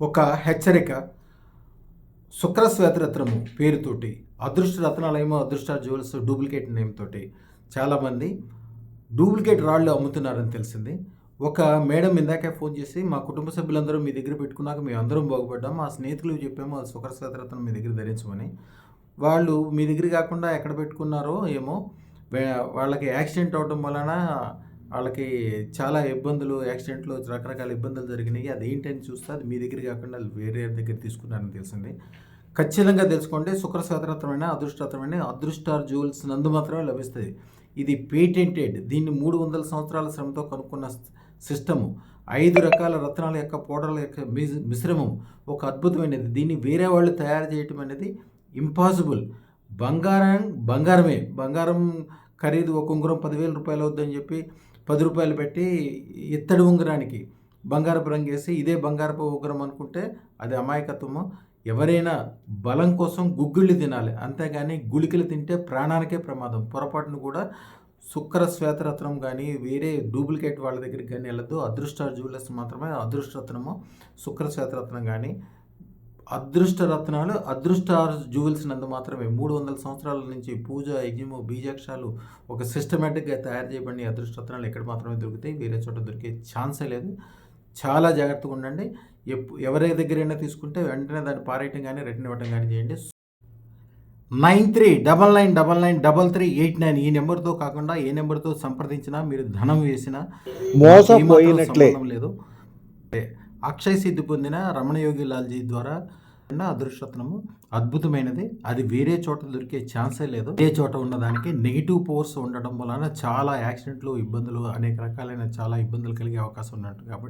ఒక హెచ్చరిక. శుక్రశ్వేతరత్నము పేరుతోటి అదృష్ట రత్నాలయమో అదృష్ట జ్యువెల్స్ డూప్లికేట్ నేమ్ తోటి చాలామంది డూప్లికేట్ రాళ్ళు అమ్ముతున్నారని తెలిసింది. ఒక మేడం ఇందాకే ఫోన్ చేసి మా కుటుంబ సభ్యులందరూ మీ దగ్గర పెట్టుకున్నాక మేము అందరం బాగుపడ్డాం మా స్నేహితులు చెప్పాము అది శుక్రశ్వేతరత్నం మీ దగ్గర ధరించమని. వాళ్ళు మీ దగ్గర కాకుండా ఎక్కడ పెట్టుకున్నారో ఏమో వాళ్ళకి యాక్సిడెంట్ అవడం వలన వాళ్ళకి చాలా ఇబ్బందులు యాక్సిడెంట్లు రకరకాల ఇబ్బందులు జరిగినాయి. అది ఏంటని చూస్తే అది మీ దగ్గర కాకుండా వాళ్ళు వేరే దగ్గర తీసుకున్నారని తెలిసింది. ఖచ్చితంగా తెలుసుకోండి. శుక్ర స్వేతరత్నమైన అదృష్టమైన అదృష్టార్ జ్యువెల్స్ నందు మాత్రమే లభిస్తుంది ఇది పేటెంటెడ్. దీన్ని మూడు వందల సంవత్సరాల శ్రమతో కనుక్కున్న సిస్టము. ఐదు రకాల రత్నాల యొక్క పౌడర్ల యొక్క మిశ్రమం. ఒక అద్భుతమైనది. దీన్ని వేరే వాళ్ళు తయారు చేయటం అనేది ఇంపాసిబుల్. బంగారం బంగారమే. బంగారం ఖరీదు ఒక ఉంగరం పదివేల రూపాయలు అవుద్దని చెప్పి పది రూపాయలు పెట్టి ఇత్తడి ఉంగరానికి బంగారపు రంగు వేసి ఇదే బంగారపు ఉంగరం అనుకుంటే అది అమాయకత్వము. ఎవరైనా బలం కోసం గుగ్గుళ్ళు తినాలి. అంతేగాని గుళికలు తింటే ప్రాణానికే ప్రమాదం. పొరపాటును కూడా శుక్ర శ్వేతరత్నం కానీ వేరే డూప్లికేట్ వాళ్ళ దగ్గరికి కానీ వెళ్ళద్దు. అదృష్ట జ్యువెలర్స్ మాత్రమే అదృష్టరత్నము శుక్ర శ్వేతరత్నం కానీ అదృష్ట రత్నాలు అదృష్ట జ్యువెల్స్ నందు మాత్రమే మూడు వందల సంవత్సరాల నుంచి పూజ యజ్ఞము బీజాక్షాలు ఒక సిస్టమేటిక్గా తయారు చేయబడిన అదృష్ట రత్నాలు ఎక్కడ మాత్రమే దొరుకుతాయి. వేరే చోట దొరికే ఛాన్సే లేదు. చాలా జాగ్రత్తగా ఉండండి. ఎప్పు ఎవరి దగ్గరైనా తీసుకుంటే వెంటనే దాన్ని పారేయటం కానీ రిటర్న్ ఇవ్వటం కానీ చేయండి. Nine three double nine double nine double three eight nine ఈ నెంబర్తో కాకుండా ఏ నెంబర్తో సంప్రదించినా మీరు ధనం వేసినా మోసపోయినట్లే. లేదు. అక్షయ సిద్ధి పొందిన రమణయోగి లాల్జీ ద్వారా ఉన్న అదృష్టత్నము అద్భుతమైనది. అది వేరే చోట దొరికే ఛాన్సే లేదు. వేరే చోట ఉన్నదానికి నెగిటివ్ పవర్స్ ఉండడం వలన చాలా యాక్సిడెంట్లు ఇబ్బందులు అనేక రకాలైన చాలా ఇబ్బందులు కలిగే అవకాశం ఉన్నట్టు. కాబట్టి